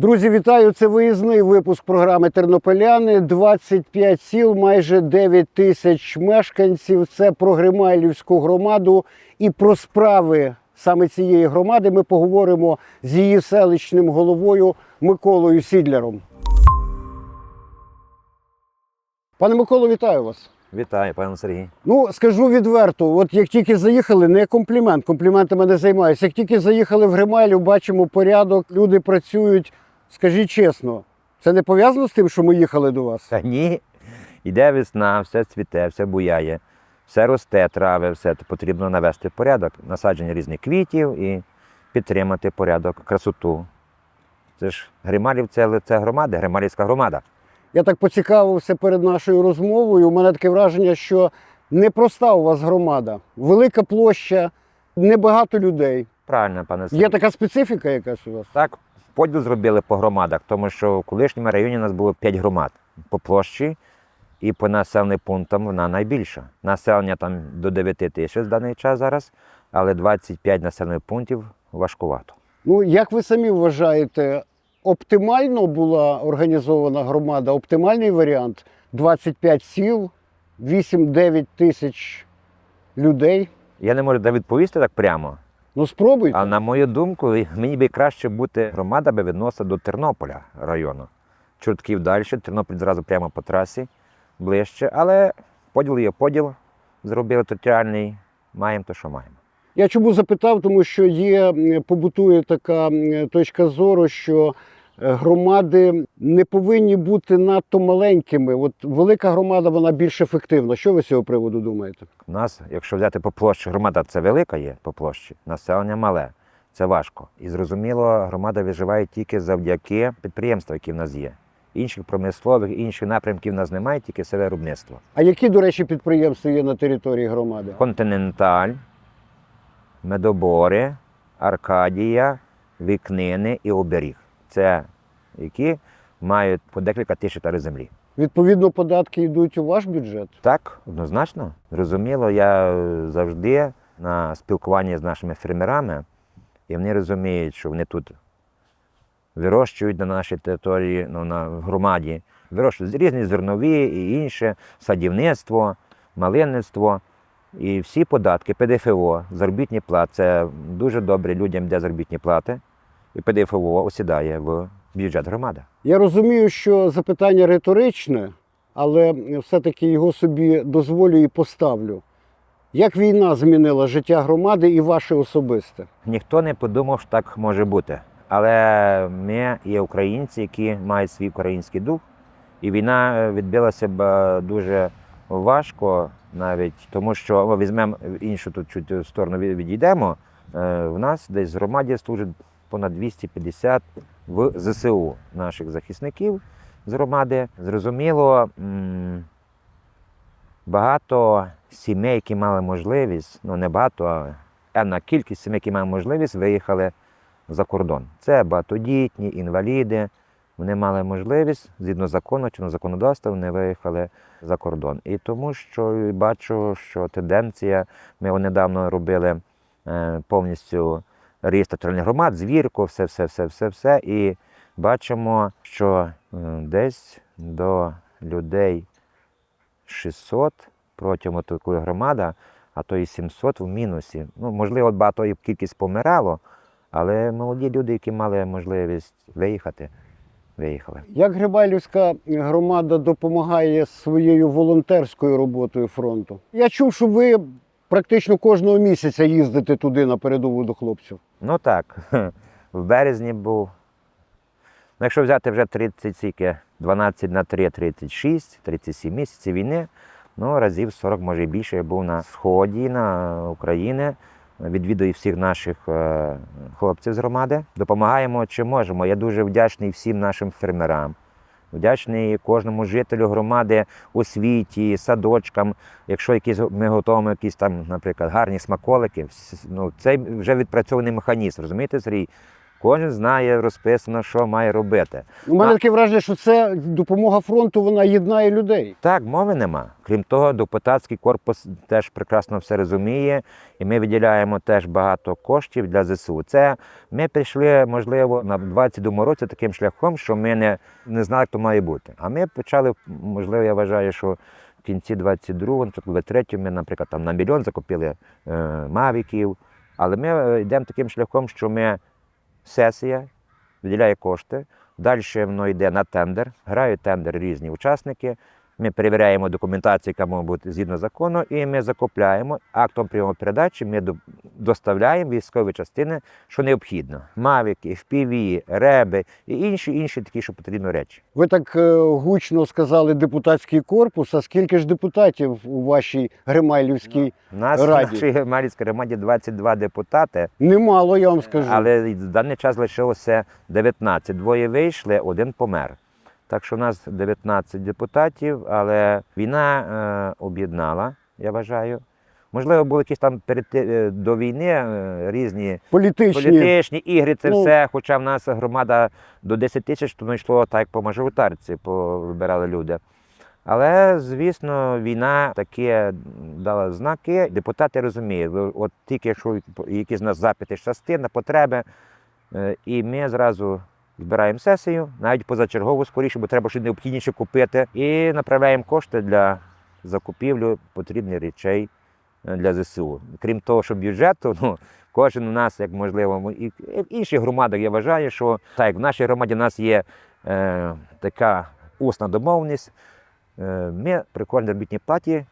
Друзі, вітаю! Це виїзний випуск програми Тернополяни. 25 сіл, майже 9 тисяч мешканців. Це про Гримайлівську громаду. І про справи саме цієї громади ми поговоримо з її селищним головою Миколою Сідляром. Пане Миколо, вітаю вас. Вітаю, пане Сергій. Ну, скажу відверто, от як тільки заїхали, не комплімент, компліментами не займаюся. Як тільки заїхали в Гримайлю, бачимо порядок, люди працюють. Скажіть чесно, це не пов'язано з тим, що ми їхали до вас? Та ні. Іде весна, все цвіте, все буяє, все росте, трави, все потрібно навести порядок, насадження різних квітів і підтримати порядок, красоту. Це ж Грималів це лице громади, Грималівська громада. Я так поцікавився перед нашою розмовою. У мене таке враження, що непроста у вас громада, велика площа, небагато людей. Правильно, пане Сергій. Є така специфіка якась у вас? Так, поділ зробили по громадах, тому що в колишньому районі у нас було 5 громад по площі і по населеним пунктам вона найбільша. Населення там до 9 тисяч в даний час зараз, але 25 населених пунктів важкувато. Ну, як ви самі вважаєте, оптимально була організована громада, оптимальний варіант 25 сіл, 8-9 тисяч людей. Я не можу відповісти так прямо, Ну спробуйте. а на мою думку, мені би краще бути громада би відносила до Тернополя району. Чортків далі, Тернопіль зразу прямо по трасі, ближче, але поділ є поділ, зробили територіальний, маємо то, що маємо. Я чому запитав, тому що є побутує така точка зору, що громади не повинні бути надто маленькими. От велика громада вона більш ефективна. Що ви з цього приводу думаєте? У нас, якщо взяти по площі, громада це велика є по площі, населення мале, це важко. І зрозуміло, громада виживає тільки завдяки підприємствам, які в нас є. Інших промислових, інших напрямків в нас немає, тільки це виробництво. А які, до речі, підприємства є на території громади? Континенталь, медобори, Аркадія, Вікнини і Оберіг. Це які мають по декілька тисяч гектарів землі. Відповідно, податки йдуть у ваш бюджет. Так, однозначно. Зрозуміло, я завжди на спілкуванні з нашими фермерами, і вони розуміють, що вони тут вирощують на нашій території, ну, на громаді, вирощують різні зернові і інше, садівництво, малинництво. І всі податки, ПДФО, заробітні плати, це дуже добре людям, де заробітні плати, і ПДФО осідає в бюджет громади. Я розумію, що запитання риторичне, але все-таки його собі дозволю і поставлю. Як війна змінила життя громади і ваше особисте? Ніхто не подумав, що так може бути. Але ми є українці, які мають свій український дух, і війна е, відбилася б е, дуже важко, навіть тому, що візьмемо іншу тут чуть сторону відійдемо. е, В нас десь в громаді служить понад 250 в ЗСУ наших захисників з громади. Зрозуміло, багато сімей, які мали можливість, ну не багато, а енна кількість сімей, які мали можливість, виїхали за кордон. Це багатодітні, інваліди. Вони мали можливість, згідно закону чи законодавства, вони виїхали за кордон. І тому що бачу, що тенденція, ми недавно робили е, повністю реєстр територіальних громад, звірку, все, все, все, все, все. І бачимо, що е, десь до людей 600 протягом такої громади, а то і 700 в мінусі. Ну, можливо, багато кількість помирало, але молоді люди, які мали можливість виїхати, виїхали. Як Грибайлівська громада допомагає своєю волонтерською роботою фронту? Я чув, що ви практично кожного місяця їздите туди на передову до хлопців. Ну так, в березні був. Ну, якщо взяти вже 30 сіки, 12 на 3, 36, 37 місяців війни, ну разів 40, може і більше. Я був на сході на України, відвідую всіх наших е, хлопців з громади. Допомагаємо чи можемо. Я дуже вдячний всім нашим фермерам. Вдячний кожному жителю громади, освіті, садочкам. Якщо якісь ми готуємо якісь там, наприклад, гарні смаколики, ну, це вже відпрацьований механізм. Розумієте, Сергій? Кожен знає, розписано, що має робити. У мене таке враження, що це допомога фронту, вона єднає людей. Так, мови нема. Крім того, депутатський корпус теж прекрасно все розуміє, і ми виділяємо теж багато коштів для ЗСУ. Це ми прийшли, можливо, на 22 році таким шляхом, що ми не, не знали, хто має бути. А ми почали, можливо, я вважаю, що в кінці 22-го, на 23-го ми, наприклад, там на мільйон закупили е, мавіків. Але ми е, йдемо таким шляхом, що ми сесія виділяє кошти. Далі воно йде на тендер, грають тендер різні учасники. Ми перевіряємо документацію, яка може бути згідно закону, і ми закупляємо актом прийому передачі. Ми доставляємо військові частини, що необхідно: мавіки, FPV, реби і інші інші такі, що потрібні речі. Ви так е, гучно сказали депутатський корпус. А скільки ж депутатів у вашій Гримайлівській? У нас Раді. в нашій Мар'їнській громаді 22 депутати, Немало, я вам скажу. але в даний час лишилося 19. Двоє вийшли, один помер. Так що у нас 19 депутатів, але війна е, об'єднала, я вважаю. Можливо, були якісь там перед е, до війни е, різні Політичні. політичні ігри, це Ну. все. Хоча в нас громада до 10 тисяч, то йшло так по мажоритарці, повибирали люди. Але, звісно, війна таке дала знаки. Депутати розуміють, от тільки якщо якісь з нас запити з частини, потреби, е, і ми зразу збираємо сесію, навіть позачергову скоріше, бо треба щось необхідніше купити, і направляємо кошти для закупівлі потрібних речей для ЗСУ. Крім того, що бюджету, ну, кожен у нас, як можливо, і і в інших громадах я вважаю, що так, як в нашій громаді у нас є е, така усна домовленість. Е, ми при кожній робітній платі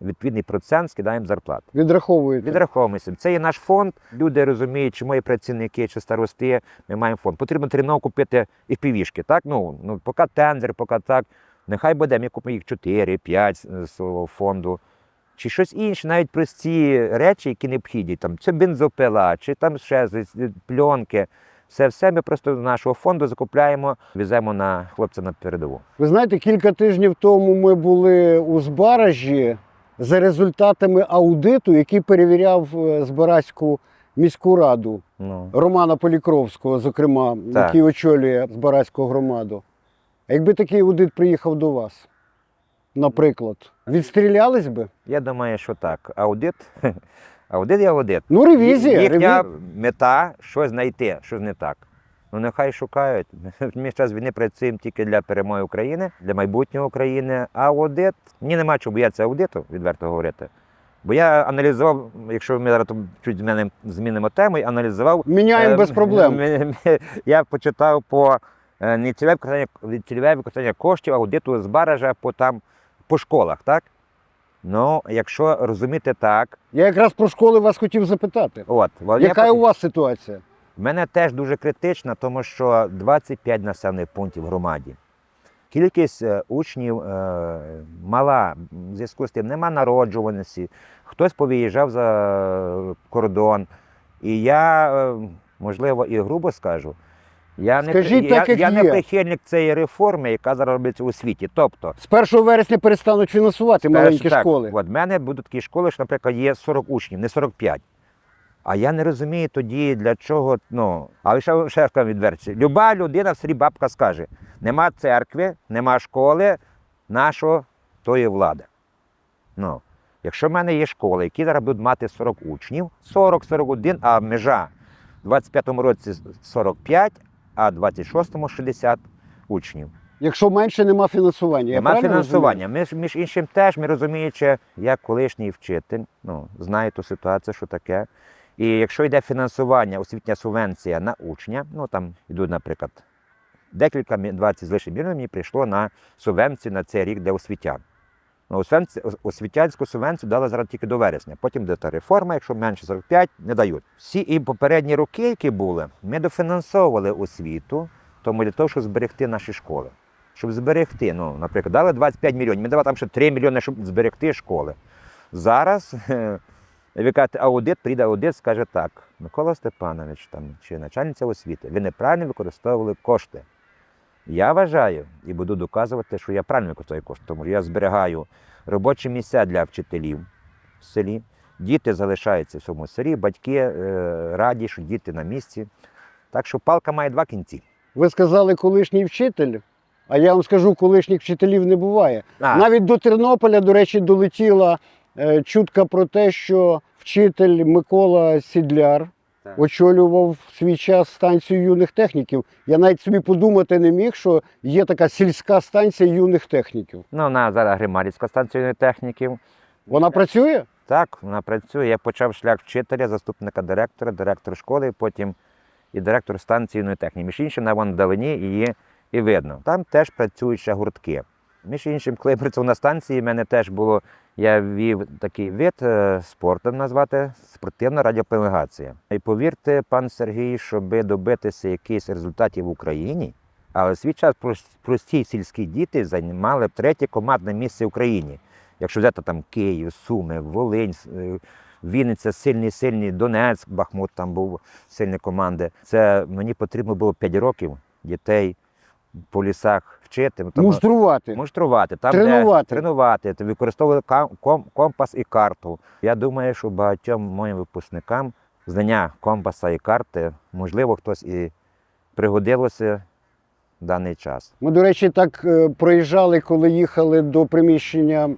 відповідний процент скидаємо зарплату. Відраховуєте. Відраховуємося. Це є наш фонд. Люди розуміють, чи мої працівники, чи старости, ми маємо фонд. Потрібно терміново купити і півішки. Так? Ну, ну, поки тендер, поки так. Нехай буде, ми купимо їх 4-5 з свого фонду. Чи щось інше, навіть прості речі, які необхідні. Там, це бензопила, чи там ще пленки. Все, все ми просто з нашого фонду закупляємо, веземо на хлопця на передову. Ви знаєте, кілька тижнів тому ми були у Збаражі за результатами аудиту, який перевіряв е, Збаразьку міську раду Ну. Романа Полікровського, зокрема, Так. який очолює Збаразьку громаду. А якби такий аудит приїхав до вас, наприклад, відстрілялись би? Я думаю, що так. Аудит, аудит є аудит. Ну, ревізія. Їхня реві- мета щось знайти, щось не так. Ну нехай шукають. Ми час війни працюємо тільки для перемоги України, для майбутнього України. А аудит, мені нема чого боятися аудиту, відверто говорити. Бо я аналізував, якщо ми зараз чуть змінимо, змінимо тему, я аналізував. Міняємо е, без проблем. Я почитав по е, нецільове використання, цільове використання коштів аудиту з баража по там по школах, так? Ну, якщо розуміти так, Я якраз про школи вас хотів запитати. от бо я Яка у вас ситуація? в мене теж дуже критична, тому що 25 населених пунктів в громаді. Кількість е, учнів е, мала, в зв'язку з тим нема народжуваності, хтось повиїжджав за кордон. І я, е, можливо, і грубо скажу, я не, Скажіть я, так, як я не є. прихильник цієї реформи, яка зараз робиться у світі. Тобто, З 1 вересня перестануть фінансувати маленькі так, школи. От в мене будуть такі школи, що, наприклад, є 40 учнів, не 45. А я не розумію тоді, для чого. Ну, але ще, ще скажу відверті. Люба людина в селі бабка скаже: нема церкви, нема школи, нашого тої влади. Ну, якщо в мене є школи, які зараз будуть мати 40 учнів, 40-41, а межа в 25-му році 45, а 26-му 60 учнів. Якщо менше нема фінансування. Я Нема фінансування. Ми між іншим теж ми розуміючи, як колишній вчитель, ну знаю ту ситуацію, що таке. І якщо йде фінансування, освітня субвенція на учня, ну там йдуть, наприклад, декілька 20 з лише мільйонів мені прийшло на субвенцію на цей рік для освітян. Ну, освітянську субвенцію дали зараз тільки до вересня. Потім буде та реформа, якщо менше 45, не дають. Всі і попередні роки, які були, ми дофінансовували освіту, тому для того, щоб зберегти наші школи щоб зберегти. Ну, наприклад, дали 25 мільйонів, ми давали там ще 3 мільйони, щоб зберегти школи. Зараз, ви кажете, аудит, прийде аудит, скаже так, Микола Степанович там, чи начальниця освіти, ви неправильно використовували кошти. Я вважаю і буду доказувати, що я правильно використовую кошти, тому що я зберігаю робочі місця для вчителів в селі. Діти залишаються в цьому селі, батьки е, раді, що діти на місці. Так що палка має два кінці. Ви сказали колишній вчитель, а я вам скажу, колишніх вчителів не буває. А, Навіть до Тернополя, до речі, долетіла е, чутка про те, що вчитель Микола Сідляр Так. очолював свій час станцію юних техніків. Я навіть собі подумати не міг, що є така сільська станція юних техніків. ну, вона зараз Грималівська станція техніків. Вона працює? Так, вона працює. Я почав шлях вчителя, заступника директора, директор школи, потім і директор станції юної техніки. Між іншим, на вон вдалині її і видно. Там теж працюють ще гуртки. Між іншим, коли я працював на станції, в мене теж було, я вів такий вид е, спорту назвати спортивна радіопелегація. І повірте, пан Сергій, щоб добитися якихось результатів в Україні, але свій час прості сільські діти займали б третє командне місце в Україні. Якщо взяти там Київ, Суми, Волинь, е, Вінниця, сильний, сильний Донецьк, Бахмут там був сильні команди. Це мені потрібно було 5 років дітей по лісах вчити. Ну, тому- Муштрувати. Муштрувати, там Тренувати. Де, тренувати, ти використовували кам- ком- компас і карту. Я думаю, що багатьом моїм випускникам знання компаса і карти, можливо, хтось і пригодилося в даний час. Ми, до речі, так е, проїжджали, коли їхали до приміщення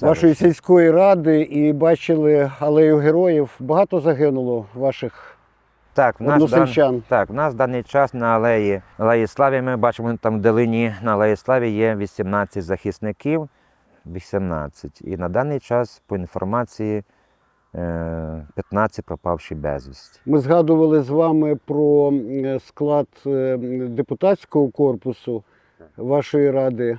вашої Селище. сільської ради і бачили алею героїв. Багато загинуло ваших Так, в нас, дан... так, в нас в даний час на алеї, алеї Славі ми бачимо там вдалині на алеї Славі є 18 захисників. 18. І на даний час, по інформації, е, 15 пропавші безвісті. Ми згадували з вами про е, склад е, депутатського корпусу вашої ради.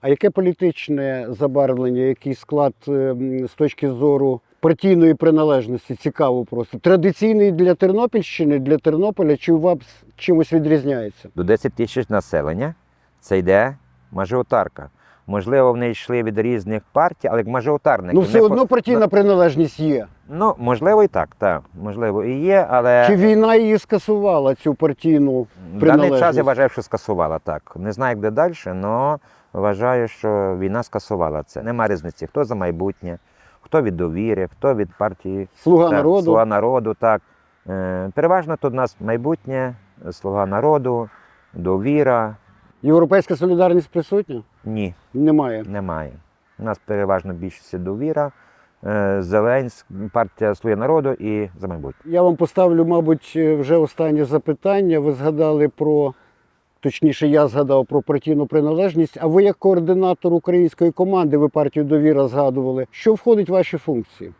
А яке політичне забарвлення, який склад е, з точки зору партійної приналежності? Цікаво просто. Традиційний для Тернопільщини, для Тернополя, чи у вас чимось відрізняється? До 10 тисяч населення це йде мажоритарка. Можливо, вони йшли від різних партій, але як мажоритарники. Ну, все не одно партійна приналежність є. Ну, можливо, і так, так. Можливо, і є, але Чи війна її скасувала, цю партійну в даний час я вважаю, що скасувала так. Не знаю, де далі, але вважаю, що війна скасувала це. Нема різниці, хто за майбутнє, хто від довіри, хто від партії Слуга так, народу? Слуга народу, так. Е, переважно тут у нас майбутнє, слуга народу, довіра. Європейська солідарність присутня? Ні, Немає. немає. У нас переважно більшість довіра, е, Зеленськ, партія Слуги народу і за майбутнє. Я вам поставлю, мабуть, вже останнє запитання. Ви згадали про, точніше, я згадав про партійну приналежність. А ви як координатор української команди, ви партію довіра згадували. Що входить в ваші функції?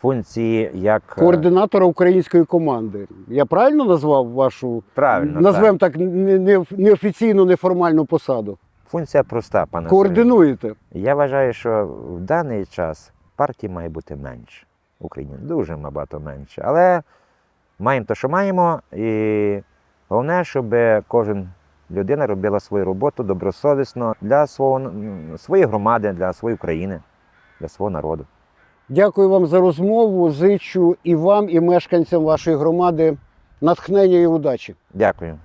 Функції як е, Координатора української команди. Я правильно назвав вашу правильно. назвемо так. так, не- не- неофіційну, неформальну посаду? Функція проста, пане. Координуєте. Я вважаю, що в даний час партій має бути менше в Україні. Дуже набагато менше. Але маємо те, що маємо, і головне, щоб кожен людина робила свою роботу добросовісно для свого, своєї громади, для своєї країни, для свого народу. Дякую вам за розмову. Зичу і вам, і мешканцям вашої громади натхнення і удачі. Дякую.